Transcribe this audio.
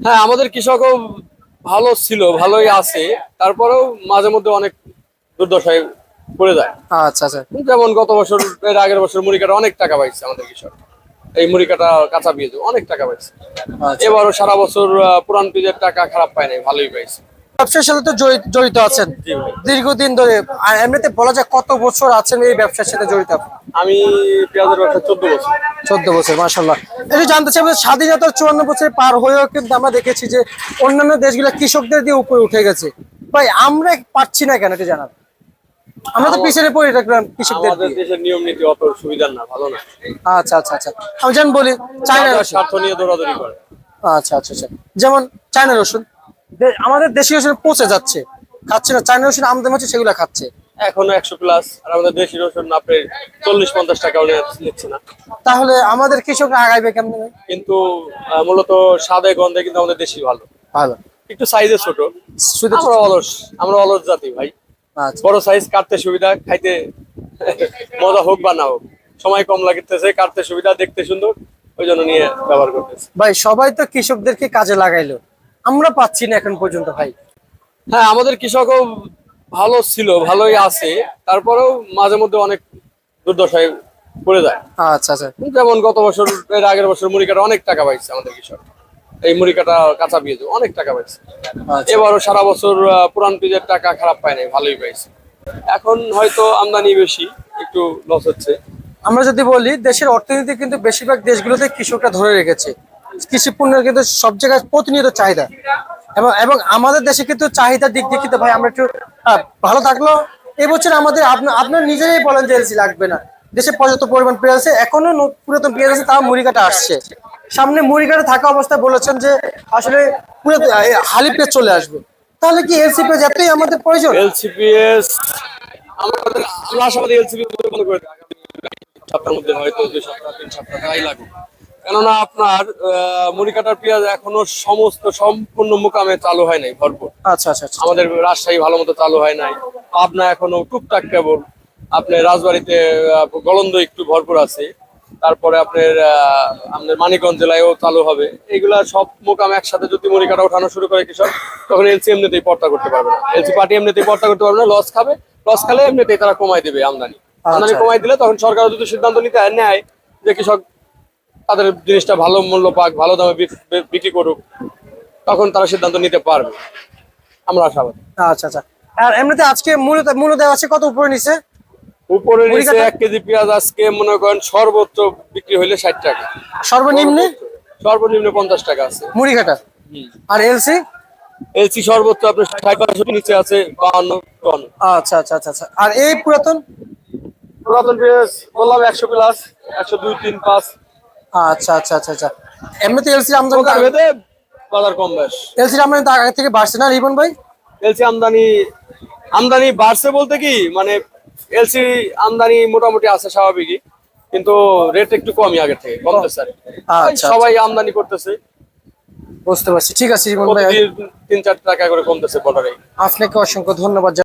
হ্যাঁ আমাদের কৃষকও ভালো ছিল ভালোই আছে। তারপরেও মাঝে মধ্যে অনেক দুর্দশায় পড়ে যায়। আচ্ছা আচ্ছা। যেমন গত বছর এর আগের বছর মুড়ি কাটা অনেক টাকা পাইছে আমাদের কৃষক। এই মুড়ি কাটা কাঁচা পেঁয়াজ অনেক টাকা পাইছে। আচ্ছা। এবারও সারা বছর পুরান পেঁয়াজের টাকা খারাপ পায় নাই ভালোই পাইছে। ব্যবসার সাথে তো জড়িত আছেন। দীর্ঘদিন ধরে আর এমনিতে বলা যায় কত বছর আছেন এই ব্যবসার সাথে জড়িত? আমি পেঁয়াজের ব্যবসা চোদ্দ বছর। চোদ্দ বছর মাসাল্লাহ একটু জানতে চাই আমাদের স্বাধীনতার চুয়ান্ন বছর পার হয়েও কিন্তু আমরা দেখেছি যে অন্যান্য দেশগুলো কৃষকদের দিয়ে উপরে উঠে গেছে। ভাই আমরা পাচ্ছি না কেন এটা জানার আমরা তো পিছনে পড়ে থাকলাম কৃষকদের দেশের নিয়ম নীতি অত সুবিধার না ভালো না। আচ্ছা আচ্ছা আচ্ছা। আমি যেমন বলি চায়না রসুন। স্বার্থ নিয়ে দৌড়াদৌড়ি করে। আচ্ছা আচ্ছা আচ্ছা। যেমন চায়না রসুন। আমাদের দেশীয় রসুন পচে যাচ্ছে। খাচ্ছে না চায়না রসুন আমদানি হচ্ছে সেগুলো খাচ্ছে। এখনও একশো প্লাস আর আমাদের দেশি রসুন আপনার চল্লিশ পঞ্চাশ নিয়ে- নিচ্ছে না। তাহলে আমাদের কৃষকরা আগাইবে কেমন কিন্তু মূলত স্বাদে গন্ধে কিন্তু আমাদের দেশি ভালো। ভালো। একটু সাইজে ছোট। আমরা অলস আমরা অলস জাতি ভাই। আচ্ছা। বড় সাইজ কাটতে সুবিধা খাইতে মজা হোক বা না হোক। সময় কম লাগতেছে কাটতে সুবিধা দেখতে সুন্দর ওই জন্য নিয়ে ব্যবহার করতেছে। ভাই সবাই তো কৃষকদেরকে কাজে লাগাইলো। আমরা পাচ্ছি না এখন পর্যন্ত ভাই। হ্যাঁ আমাদের কৃষকও ভালো ছিল ভালোই আছে। তারপরেও মাঝে মধ্যে অনেক দুর্দশায় পড়ে যায়। আচ্ছা আচ্ছা। যেমন গত বছর এর আগের বছর মুড়ি কাটা অনেক টাকা পাইছে আমাদের কৃষক। এই মুড়ি কাটা কাঁচা পেঁয়াজ অনেক টাকা পাইছে। আচ্ছা। এবারও সারা বছর পুরান পেঁয়াজের টাকা খারাপ পায় নাই ভালোই পাইছে। এখন হয়তো আমদানি বেশি একটু লস হচ্ছে। আমরা যদি বলি দেশের অর্থনীতি কিন্তু বেশিরভাগ দেশগুলোতে কৃষকরা ধরে রেখেছে। কৃষি পণ্যের কিন্তু সব জায়গায় প্রতিনিয়ত চাহিদা। এবং এবং আমাদের দেশে কিন্তু চাহিদার দিক দিয়ে কিন্তু ভাই আমরা একটু ভালো থাকল। এবছর আমাদের আপনা- আপনার নিজেরাই বলেন যে এলসি লাগবে না। দেশে পর্যাপ্ত পরিমাণ পেঁয়াজ আছে, এখনও পুরাতন পেঁয়াজ আছে, তাও মুড়ি কাটা আসছে। সামনে মুড়ি কাটা থাকা অবস্থায় বলেছেন যে আসলে পুরো হালি পেঁয়াজ চলে আসবে। তাহলে কি এলসি পেঁয়াজ এতই আমাদের প্রয়োজন? এলসিপিএস আমাদের আমরা আশাবাদী এলসিপি বন্ধ করে সপ্তাহের মধ্যে হয়তো দুই সপ্তাহ, তিন সপ্তাহ, তাই লাগুক। কেননা আপনার মুড়ি কাটার পেঁয়াজ এখনও সমস্ত সম্পূর্ণ মোকামে চালু হয় নাই ভরপুর। আচ্ছা আচ্ছা আচ্ছা। আমাদের রাজশাহী ভালো মতো চালু হয় নাই। পাবনা এখনও টুকটাক কেবল। আপনার রাজবাড়িতে গলন্দ একটু ভরপুর আছে। তারপরে আপনার আপনার মানিকগঞ্জ জেলায়ও চালু হবে। এগুলা সব মোকাম একসাথে যদি মুড়ি কাটা ওঠানো শুরু করে কৃষক তখন এলসি এমনিতেই পর্তা করতে পারবে না। এলসি পার্টি এমনিতেই পর্তা করতে পারবে না লস খাবে। লস খালে এমনিতেই তারা কমাই দেবে আমদানি। আমদানি আচ্ছা। কমাই দিলে তখন সরকার যদি সিদ্ধান্ত নিতে নেয় যে কৃষক তাদের জিনিসটা ভালো মূল্য পাক ভালো দামে বিক্রি করুক তখন তারা সিদ্ধান্ত নিতে পারবে। আমরা আশাবাদী। আচ্ছা আচ্ছা। আর এমনিতে আজকে মূলত মূল্য দেওয়া আছে কত উপরে নিচে? উপরে নিচে এক কেজি পেঁয়াজ আজকে মনে করেন সর্বোচ্চ বিক্রি হইলে ষাট টাকা। সর্বনিম্নে? সর্বনিম্ন পঞ্চাশ টাকা আছে। মুড়ি কাটা? আর এলসি? এলসি সর্বোচ্চ আপনার ষাট পাঁচশো নিচে আছে বাহান্ন টন আচ্ছা আচ্ছা আচ্ছা আচ্ছা। আর এই পুরাতন? পুরাতন পেঁয়াজ বললাম একশো প্লাস একশো দুই তিন পাঁচ। আচ্ছা আচ্ছা আচ্ছা আচ্ছা। এমনিতে এলসি আমদানি বাজার কম বেশ। এলসি আমদানি তো আগে থেকে বাড়ছে না রিবন ভাই? এলসি আমদানি আমদানি বাড়ছে বলতে কি মানে এলসি আমদানি মোটামুটি আছে স্বাভাবিকই কিন্তু রেট একটু কমই আগের থেকে কমতেছে আর কি। আচ্ছা, সবাই আমদানি করতেছে। বুঝতে পারছি। ঠিক আছে রিবন ভাই। তিন চার টাকা করে কমতেছে বর্ডারে আপনাকে অসংখ্য ধন্যবাদ।